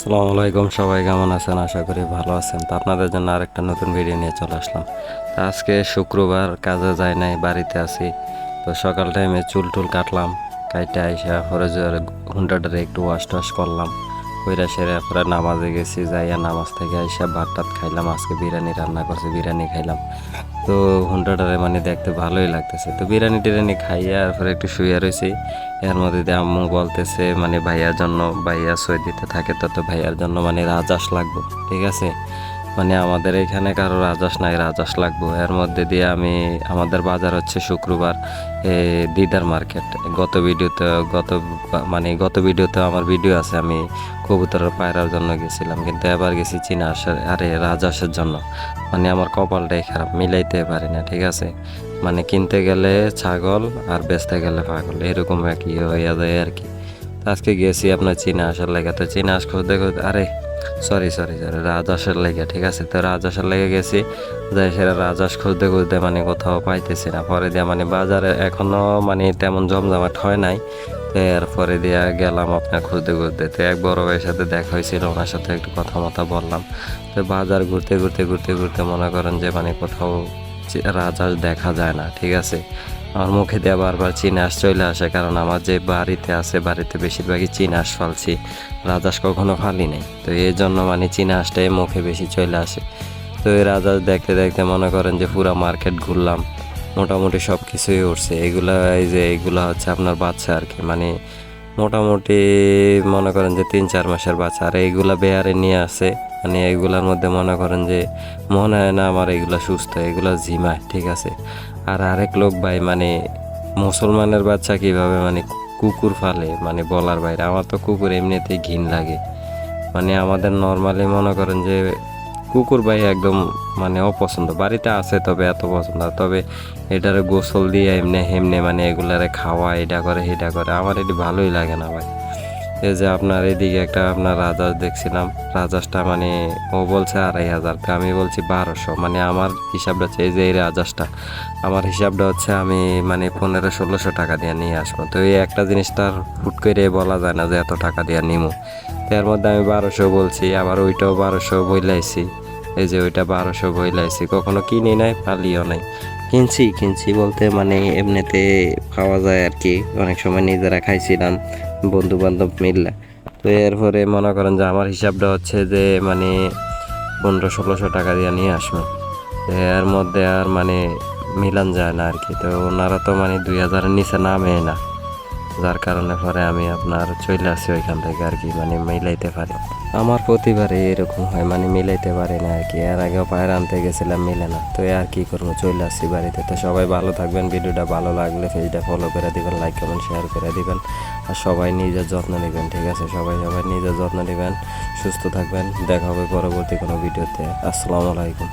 আসসালামু আলাইকুম, সবাই কেমন আছেন? আশা করি ভালো আছেন। তো আপনাদের জন্য আরেকটা নতুন ভিডিও নিয়ে চলে আসলাম। তো আজকে শুক্রবার, কাজে যায় নাই, বাড়িতে আছি। তো সকাল টাইমে চুল টুল কাটলাম, কাইটা আইসা হরে হুন্ডাটারে একটু ওয়াশ টাশ করলাম। কইরা সেরে পরে নামাজে গেছি, যাইয়া নামাজ থেকে আইসা ভাত টাত খাইলাম, আজকে বিরিয়ানি রান্না করছে, বিরিয়ানি খাইলাম। তো হুন্ডাটারে মানে দেখতে ভালোই লাগতেছে। তো বিরিয়ানি টিরিয়ানি খাইয়া তারপরে পরে একটু শুয়ে রয়েছি এর মধ্যে দিয়ে আম্মু বলতেছে মানে ভাইয়ার জন্য, ভাইয়া সই দিতে থাকে, তো তো ভাইয়ার জন্য মানে রাজাস লাগবো, ঠিক আছে? মানে আমাদের এখানে কারও রাজহাঁস নাই, রাজহাঁস লাগবো। এর মধ্যে দিয়ে আমি, আমাদের বাজার হচ্ছে শুক্রবার দিদার মার্কেট। গত ভিডিওতে, গত মানে গত ভিডিওতে আমার ভিডিও আছে, আমি কবুতরের পায়রার জন্য গেছিলাম, কিন্তু এবার গেছি চীনা আসার আরে রাজহাঁসের জন্য। মানে আমার কপালটাই খারাপ, মিলাইতে পারি না, ঠিক আছে? মানে কিনতে গেলে ছাগল আর বেচতে গেলে পাগল, এরকম একই হয়ে যায় আর কি। আজকে গেছি আপনার চীনা আসার লেগে। তো চীনা আস খুঁজতে খুঁজতে, আরে সরি সরি সরি রাজহাঁসের লেগে, ঠিক আছে? তো রাজহাঁসের লেগে গেছি যাই সেটা রাজহাঁস খুঁজতে খুঁজতে মানে কোথাও পাইতেছি না। পরে দিয়ে মানে বাজারে এখনও মানে তেমন জমজমাট হয় নাই। তো এরপরে দিয়ে গেলাম আপনার খুঁজতে খুঁজতে। তো এক বড় ভাইয়ের সাথে দেখা হয়েছিল, ওনার সাথে একটু কথা মতো বললাম। তো বাজার ঘুরতে ঘুরতে ঘুরতে ঘুরতে মনে করেন যে মানে কোথাও রাজহাঁস দেখা যায় না, ঠিক আছে? আমার মুখে দিয়ে বারবার চীনাস চলে আসে, কারণ আমার যে বাড়িতে আছে, বাড়িতে বেশিরভাগই চীনাস ফালছি। রাজহাঁস কখনো ফালি নাই তো এই জন্য মানে চীনাসটাই মুখে বেশি চলে আসে। তো এই রাজহাঁস দেখতে দেখতে মনে করেন যে পুরো মার্কেট ঘুরলাম। মোটামুটি সব কিছুই উঠছে এগুলা এই যে এগুলা হচ্ছে আপনার বাচ্চা আর কি। মানে মোটামুটি মনে করেন যে তিন চার মাসের বাচ্চা। আর এইগুলা বেয়ারে নিয়ে আসে। মানে এইগুলার মধ্যে মনে করেন যে মনে হয় না আমার এগুলা সুস্থ, এগুলা ঝিমায় ঠিক আছে? আর আরেক লোক ভাই মানে মুসলমানের বাচ্চা কীভাবে মানে কুকুর ফালে মানে বলার বাইরে, আমার তো কুকুর এমনিতেই ঘিন লাগে। মানে আমাদের নর্মালি মনে করেন যে কুকুর ভাই একদম মানে অপছন্দ, বাড়িতে আছে তবে এত পছন্দ তবে এটারে গোসল দিয়ে এমনি হেমনে মানে এগুলারে খাওয়া এটা করে এটা করে, আমার এটি ভালোই লাগে না ভাই। এই যে আপনার এদিকে একটা আপনার রাজহাঁস দেখছিলাম। রাজহাঁসটা মানে ও বলছে আড়াই হাজার আমি বলছি বারোশো। মানে আমার হিসাবটা হচ্ছে এই যে এই রাজহাঁসটা, আমার হিসাবটা হচ্ছে আমি মানে পনেরো ষোলোশো টাকা দিয়ে নিয়ে আসব। তো এই একটা জিনিস তার হুট করে বলা যায় না যে এত টাকা দিয়ে নিমু। এর মধ্যে আমি বারোশো বলছি, আবার ওইটাও বারোশো বইলাইছি এই যে ওইটা বারোশো বইলাইছি কখনো কিনি নাই, পালিও নাই। কিনছি কিনছি বলতে মানে এমনিতে পাওয়া যায় আর কি। অনেক সময় নিজেরা খাইছিলাম। বন্ধু বান্ধব মিললে। তো এরপরে মনে করেন যে আমার হিসাবটা হচ্ছে যে মানে পনেরো ষোলোশো টাকা দিয়ে নিয়ে আসবেন এর মধ্যে আর মানে মিলান যায় না আর কি তো ওনারা তো মানে দুই হাজারের নিচে নামে না। যার কারণে পরে আমি আপনার চলে আসি ওইখান থেকে আর কি মানে মিলাইতে পারি। আমার প্রতিবারে এরকম হয় মানে মিলাইতে পারি না আর কি। এর আগেও পায়ের আনতে গেছিলাম, মিলে না। তো আর কি করব চলে আসছি বাড়িতে। তো সবাই ভালো থাকবেন, ভিডিওটা ভালো লাগলে পেজটা ফলো করে দিবেন লাইক কমেন্ট শেয়ার করে দিবেন। আর সবাই নিজের যত্ন নেবেন, ঠিক আছে? সবাই সবাই নিজের যত্ন নেবেন, সুস্থ থাকবেন। দেখা হবে পরবর্তী কোনো ভিডিওতে। আসসালামু আলাইকুম।